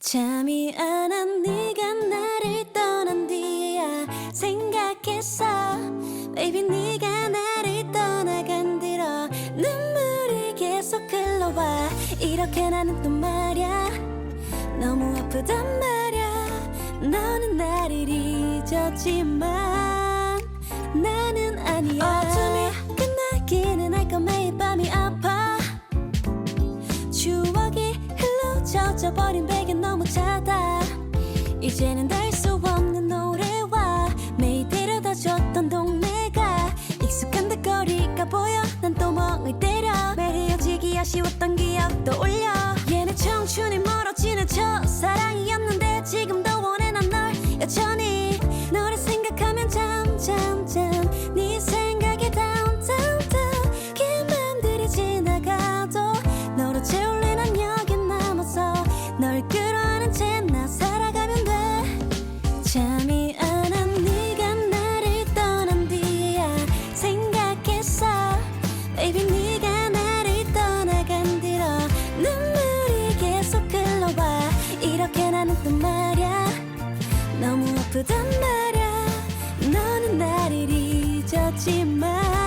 잠이 안와 네가 나를 떠난 뒤야 생각했어. Baby 네가 나를 떠나간 뒤로 눈물이 계속 흘러와. 이렇게 나는 또 말야. 너무 아프단 말야. 너는 나를 잊었지만 나는 아니야. 어둠이 끝나기는 할까 매일 밤이 아파. 추억이 흘러 젖어버린 이제는 닿 또 말야. 너무 아프단 말야. 너는 나를 잊었지만